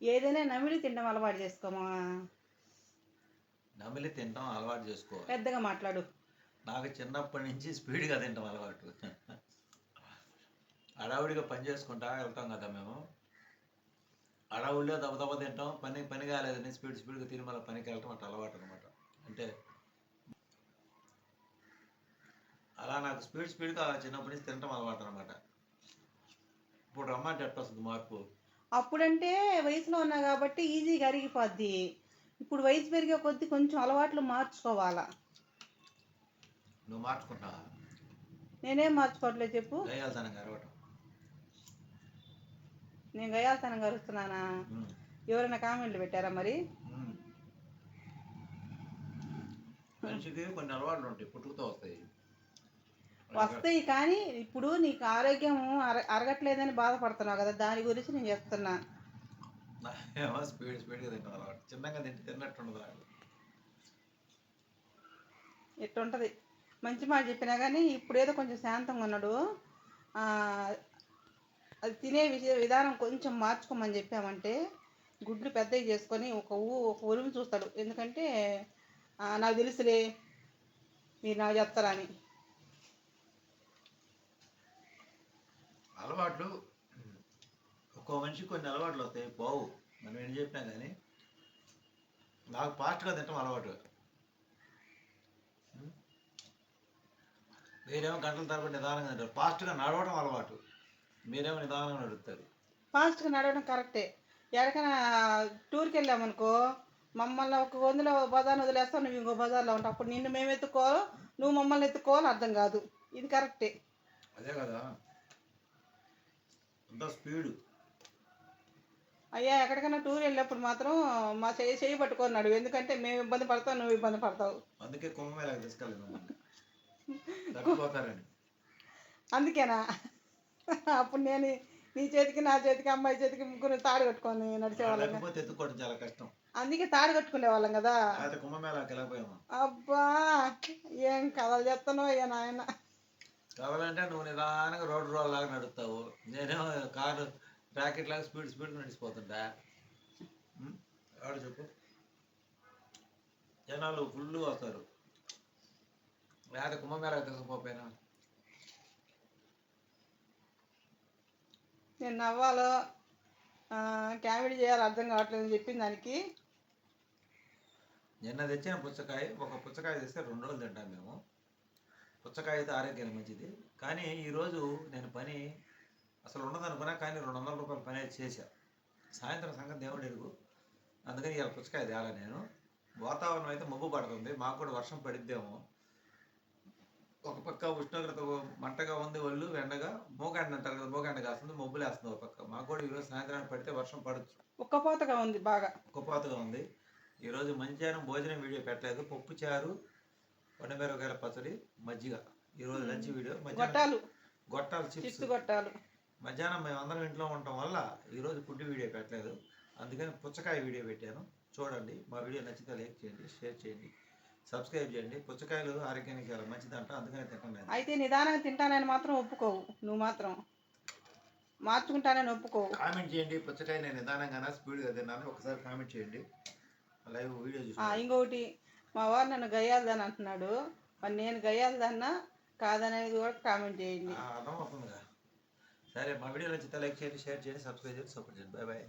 ఏదైనా నమిలి తినడం అలవాటు చేసుకోమా? నమిలి తినడం అలవాటు చేసుకోవాలి పెద్దగా మాట్లాడు. నాకు చిన్నప్పటి నుంచి స్పీడ్గా తింటాం అలవాటు. అడావుడిగా పని చేసుకుంటా వెళ్తాం కదా మేము. అడావుడిలో దబదబ తింటాం. పని పని కాలేదని స్పీడ్ స్పీడ్గా తిని మళ్ళీ పనికి వెళ్ళటం అట్లా అలవాటు అనమాట అంటే అలా నాకు స్పీడ్ స్పీడ్గా చిన్నప్పటి నుంచి తినటం అలవాటు అనమాట ఇప్పుడు రమ్మంటే ఎట్లా వస్తుంది మార్పు? అప్పుడంటే వయసులో ఉన్నా కాబట్టి ఈజీగా అరిగిపోద్ది. ఇప్పుడు వయసు పెరిగే కొద్దీ కొంచెం అలవాట్లు మార్చుకోవాలా. నువ్వు మార్చుకుంటావా? నేనేం మార్చుకోవట్లేదు చెప్పు. నేను గయాల్తనం కలుస్తున్నానా ఉమ్. ఎవరైనా కామెంట్లు పెట్టారా మరి. మనిషికి కొన్ని అలవాట్లు ఉంటాయి పుట్టుకతో వస్తాయి. వస్తాయి కానీ ఇప్పుడు నీకు ఆరోగ్యం అర అరగట్లేదని బాధపడుతున్నావు కదా దాని గురించి నేను చెప్తున్నా. ఏమో స్పీడ్ స్పీడ్గా తింటాం అలవాటు. చిన్నగా తింటే తిన్నట్టు ఉండదు నాకు. ఎట్టుంటది మంచి మాట చెప్పినా కానీ ఇప్పుడేదో కొంచెం శాంతంగా ఉన్నాడు. అది తినే విషయ విధానం కొంచెం మార్చుకోమని చెప్పామంటే గుడ్లు పెద్దవి చేసుకొని ఒక ఊ ఒక ఉరుము చూస్తాడు. ఎందుకంటే నాకు తెలుసులే మీరు నాకు చెప్తారా అలవాట్లు ఒక్కో మనిషికి కొన్ని అలవాట్లు వస్తాయి పోవు మనం ఏం చెప్పినా కానీ నాకు ఫాస్ట్గా తింటాం అలవాటు? మీరేమో గంటల తరబడి నిదానంగా తింటారు. ఫాస్ట్గా నడవడం అలవాటు. మీరేమో నిదానంగా నడుస్తారు ఫాస్ట్గా నడవడం కరెక్టే. ఎక్కడికైనా టూర్కి వెళ్ళామనుకో మమ్మల్ని ఒక వందలో బజార్ని వదిలేస్తావు నువ్వు ఇంకో బజార్లో ఉంటావు. అప్పుడు నిన్ను మేము ఎత్తుకోవాలో నువ్వు మమ్మల్ని ఎత్తుకోవాలో అర్థం కాదు. ఇది కరెక్టే. అదే కదా. అంత స్పీడు. అయ్యా ఎక్కడికైనా టూర్ వెళ్ళినప్పుడు మాత్రం మా చేయి చేయి పట్టుకున్నాడు. ఎందుకంటే మేము ఇబ్బంది పడతాం నువ్వు ఇబ్బంది పడతావు. అందుకే కుంభమేళకు తీసుకెళ్ళాను అందుకేనా? అప్పుడు నేను నీ చేతికి నా చేతికి అమ్మాయి చేతికి ముగ్గురు తాడు కట్టుకొని నడిచేవాళ్ళం ఎత్తుకోవడం చాలా కష్టం. అందుకే తాడు కట్టుకునే వాళ్ళం కదా. కుంభమేళకి వెళ్ళకపోయాము అబ్బా ఏం కథలు చెప్తానో అయ్యా నాయన. కావాలంటే నువ్వు నిదానంగా రోడ్డు రోడ్ లాగా నడుస్తావు నేనేమో కారు ప్యాకెట్ లాగా స్పీడ్ స్పీడ్ నడిచిపోతుంటా. ఉం? ఎవడు చెప్పు. జనాలు ఫుల్ వస్తారు. లేదా కుంభమేళకు తీసుకుపోయినా నేను నవ్వాలో కామెడీ చేయాలో అర్థం కావట్లేదు అని చెప్పిన దానికి. నిన్న తెచ్చిన పుచ్చకాయ ఒక పుచ్చకాయ తెస్తే రెండు రోజులు తింటాం మేము. పుచ్చకాయ అయితే ఆరోగ్యానికి మంచిది. కానీ ఈరోజు నేను పని అసలు ఉండదు అనుకున్నా కానీ రెండు వందల రూపాయల పని అయితే చేశా. సాయంత్రం సంగతి దేవుడు ఎరుగు అందుకని ఇలా పుచ్చకాయ తేలా నేను. వాతావరణం అయితే మబ్బు పడుతుంది. మాకు కూడా వర్షం పడిద్దేమో. ఒక పక్క ఉష్ణోగ్రత మంటగా ఉంది ఒళ్ళు ఎండగా మోగండ అంటారు కదా మోగండ కాస్తుంది మబ్బులు వేస్తుంది ఒక పక్క. మాకు కూడా ఈరోజు సాయంత్రానికి పడితే వర్షం పడచ్చు. ఉక్కపోతగా ఉంది బాగా. ఉక్కపోతగా ఉంది. ఈరోజు మధ్యాహ్నం భోజనం వీడియో పెట్టలేదు. పప్పు చారు వడమిరపకాయల పచ్చడి మజ్జిగ. ఈరోజు లంచ్ వీడియో. గొట్టాలు. గొట్టాలు చిప్స్ గొట్టాలు. మధ్యాహ్నం మేము అందరం ఇంట్లో ఉండటం వల్ల ఈరోజు ఫుడ్ వీడియో పెట్టలేదు. అందుకని పుచ్చకాయ వీడియో పెట్టాను. చూడండి. మా వీడియో నచ్చితే లైక్ చేయండి షేర్ చేయండి సబ్స్క్రైబ్ చేయండి. పుచ్చకాయలు ఆరోగ్యానికి చాలా మంచిదంట. అందుకని తింటాను అయితే నిదానంగా తింటానని మాత్రం ఒప్పుకోవు. నువ్వు మాత్రం మార్చుకుంటానని ఒప్పుకోవు. కామెంట్ చేయండి. పుచ్చకాయ నేను నిదానంగానే స్పీడ్గా తిన్నాను. ఒకసారి కామెంట్ చేయండి. లైవ్ వీడియో చూసి ఇంకొకటి మా వారు నన్ను గయ్యాలదని అంటున్నాడు. మరి నేను గయ్యాలదన్నా కాదనేది కూడా కామెంట్ చేయండి. అర్థమవుతుందిగా. సరే మా వీడియో నచ్చితే లైక్ చేయండి షేర్ చేయండి సబ్స్క్రైబ్ చేయండి సపోర్ట్ చేయండి. Bye bye.